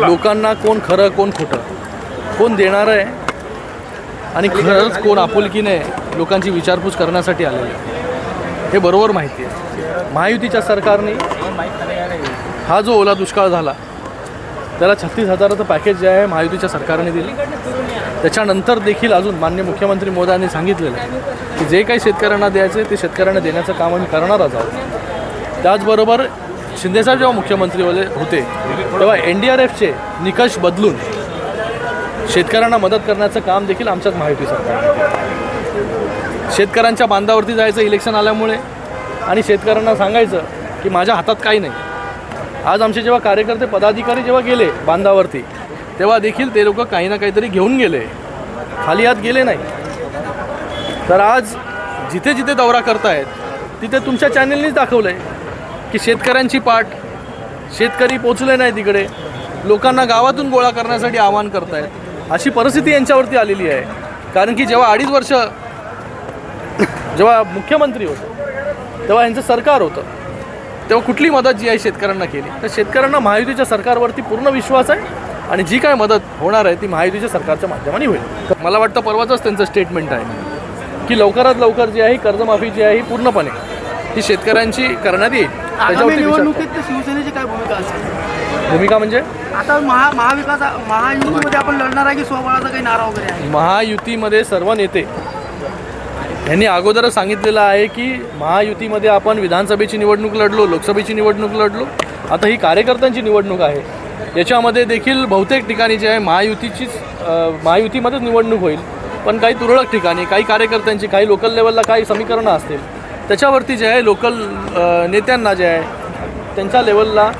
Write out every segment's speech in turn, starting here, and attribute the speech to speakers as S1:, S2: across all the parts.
S1: लोकांना कोण खरं कोण खोटं? कोण देणार आहे? आणि खरंच कोण आपुलकीने लोकांची विचारपूस करण्यासाठी आलेली आहे? हे बरोबर माहिती आहे. महायुतीच्या सरकारने हा जो ओला दुष्काळ झाला त्याला छत्तीस हजाराचं पॅकेज जे आहे महायुतीच्या सरकारने दिली. त्याच्यानंतर देखील अजून मान्य मुख्यमंत्री मोदयांनी सांगितलेलं आहे की जे काही शेतकऱ्यांना द्यायचे ते शेतकऱ्यांना देण्याचं काम आम्ही करणारच आहोत. त्याचबरोबर शिंदेसाहेब जेव्हा मुख्यमंत्री होते तेव्हा एन डी आर एफचे निकष बदलून शेतकऱ्यांना मदत करण्याचं काम देखील आमच्याच माहिती सरकारने शेतकऱ्यांच्या बांधावरती जायचं इलेक्शन आल्यामुळे आणि शेतकऱ्यांना सांगायचं की माझ्या हातात काही नाही. आज आमचे जेव्हा कार्यकर्ते पदाधिकारी जेव्हा गेले बांधावरती तेव्हा देखील ते लोक काही ना काहीतरी घेऊन गेले. खाली हात गेले नाही. तर आज जिथे जिथे दौरा करतायत तिथे तुमच्या चॅनलनीच दाखवलं आहे की शेतकऱ्यांची पाठ. शेतकरी पोचले नाही तिकडे. लोकांना गावातून गोळा करण्यासाठी आवाहन करतायत. अशी परिस्थिती यांच्यावरती आलेली आहे. कारण की जेव्हा अडीच वर्ष जेव्हा मुख्यमंत्री होते तेव्हा यांचं सरकार होतं. तेव्हा कुठली मदत जी आहे शेतकऱ्यांना केली? तर शेतकऱ्यांना महायुतीच्या सरकारवरती पूर्ण विश्वास आहे आणि जी काय मदत होणार आहे ती महायुतीच्या सरकारच्या माध्यमाने होईल. तर मला वाटतं परवाचंच त्यांचं स्टेटमेंट आहे. की लवकरात लवकर जी आहे कर्जमाफी जी आहे ही पूर्णपणे ही शेतकऱ्यांची करण्यात येईल.
S2: आगामी
S1: त्याच्यावरती विचार
S2: निवडणुकीत तर शिवसेनेची काय भूमिका असेल?
S1: करा. भूमिका म्हणजे?
S2: आता महा महाविकास महायुतीमध्ये आपण लढणार आहे की स्वबळाचा काही नारा वगैरे आहे?
S1: महायुतीमध्ये सर्व नेते यांनी अगोदरच सांगितलेलं आहे की महायुतीमध्ये आपण विधानसभेची निवडणूक लढलो लोकसभेची निवडणूक लढलो. आता ही कार्यकर्त्यांची निवडणूक आहे. याच्यामध्ये देखील बहुतेक ठिकाणी जे आहे महायुतीचीच अ, महायुतीमध्येच निवडणूक होईल. पण काही तुरळक ठिकाणी काही कार्यकर्त्यांची काही लोकल लेवलला काही समीकरणं असतील. त्याच्यावरती जे आहे लोकल नेत्यांना जे आहे त्यांच्या लेवलला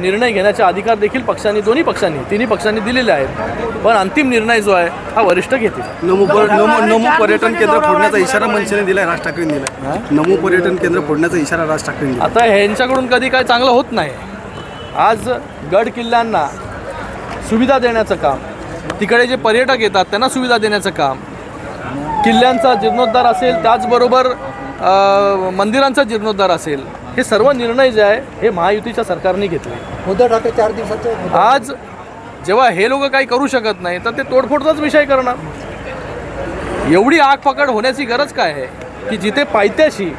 S1: निर्णय घेण्याचे अधिकार देखील पक्षांनी दोन्ही पक्षांनी तिन्ही पक्षांनी दिलेले आहेत. पण अंतिम निर्णय जो आहे हा वरिष्ठ घेतील.
S3: नमो पर- नमो नमो पर्यटन केंद्र फोडण्याचा इशारा मनसेने दिलाय राज ठाकरेंनी दिलाय. नमो पर्यटन केंद्र फोडण्याचा इशारा राज ठाकरेंनी दिला
S1: आता ह्यांच्याकडून कधी काय चांगलं होत नाही. आज गड किल्ल्यांना सुविधा देण्याचं काम तिकडे जे पर्यटक येतात त्यांना सुविधा देण्याचं काम किल्ल्यांचा जीर्णोद्धार असेल त्याचबरोबर मंदिरांचा जीर्णोद्धार असेल हे सर्व निर्णय जे आहे हे महायुतीच्या सरकारने घेतले.
S2: उद्धव ठाकरे चार दिवसाचे
S1: आज जेव्हा हे लोक काही करू शकत नाही तर ते तोडफोडचाच विषय करणार. एवढी आग पकड होण्याची गरज काय आहे? की जिथे पायथ्याशी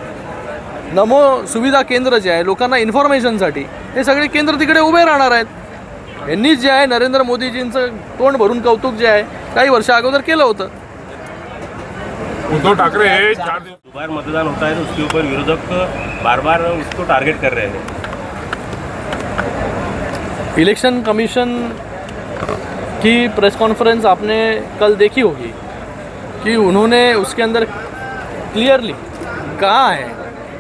S1: नमो सुविधा केंद्र जे आहे लोकांना इन्फॉर्मेशनसाठी हे सगळे केंद्र तिकडे उभे राहणार आहेत. यांनीच जे आहे नरेंद्र मोदीजींचं तोंड भरून कौतुक जे आहे काही वर्ष अगोदर केलं होतं.
S4: उद्धव ठाकरे हे चार
S5: दोबार मतदान होता है तो उसके ऊपर विरोधक बार बार उसको टारगेट कर रहे हैं।
S1: इलेक्शन कमीशन की प्रेस कॉन्फ्रेंस आपने कल देखी होगी कि उन्होंने उसके अंदर क्लियरली कहा है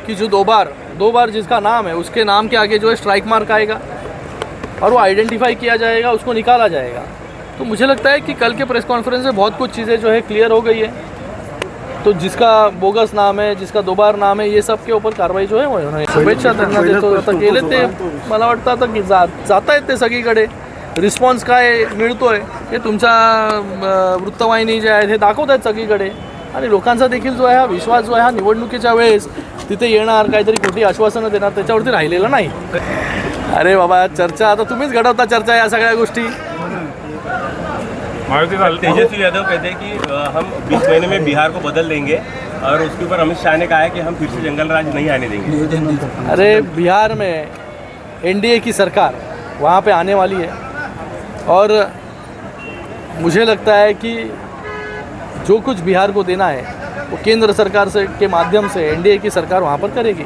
S1: कि जो दो बार दो बार जिसका नाम है उसके नाम के आगे जो है स्ट्राइक मार्क आएगा और वो आइडेंटिफाई किया जाएगा उसको निकाला जाएगा। तो मुझे लगता है कि कल के प्रेस कॉन्फ्रेंस में बहुत कुछ चीज़ें जो है क्लियर हो गई है। तो जिसका बोगस नाम आहे जिसका दो बार नाम आहे ये सब के ऊपर कारवाई जो आहे आहे. शुभेच्छा त्यांना देतो आता गेले ते मला वाटतं आता की जा जात आहेत ते सगळीकडे. रिस्पॉन्स काय मिळतोय हे तुमच्या वृत्तवाहिनी जे आहेत हे दाखवत आहेत सगळीकडे. आणि लोकांचा देखील जो आहे हा विश्वास जो आहे हा निवडणुकीच्या वेळेस तिथे येणार काहीतरी खोटी आश्वासनं देणार त्याच्यावरती राहिलेला नाही. अरे बाबा चर्चा आता तुम्हीच घडवता चर्चा या सगळ्या गोष्टी.
S4: झाली
S5: तेजस्वी यादव कहते हैं कि हम बीस महीने में बिहार को बदल देंगे और उसके ऊपर अमित शाह ने कहा है कि हम फिर से जंगल राज नहीं आने देंगे।
S1: अरे बिहार में एनडीए की सरकार वहाँ पे आने वाली है और मुझे लगता है कि जो कुछ बिहार को देना है वो केंद्र सरकार से के माध्यम से एनडीए की सरकार वहाँ पर करेगी।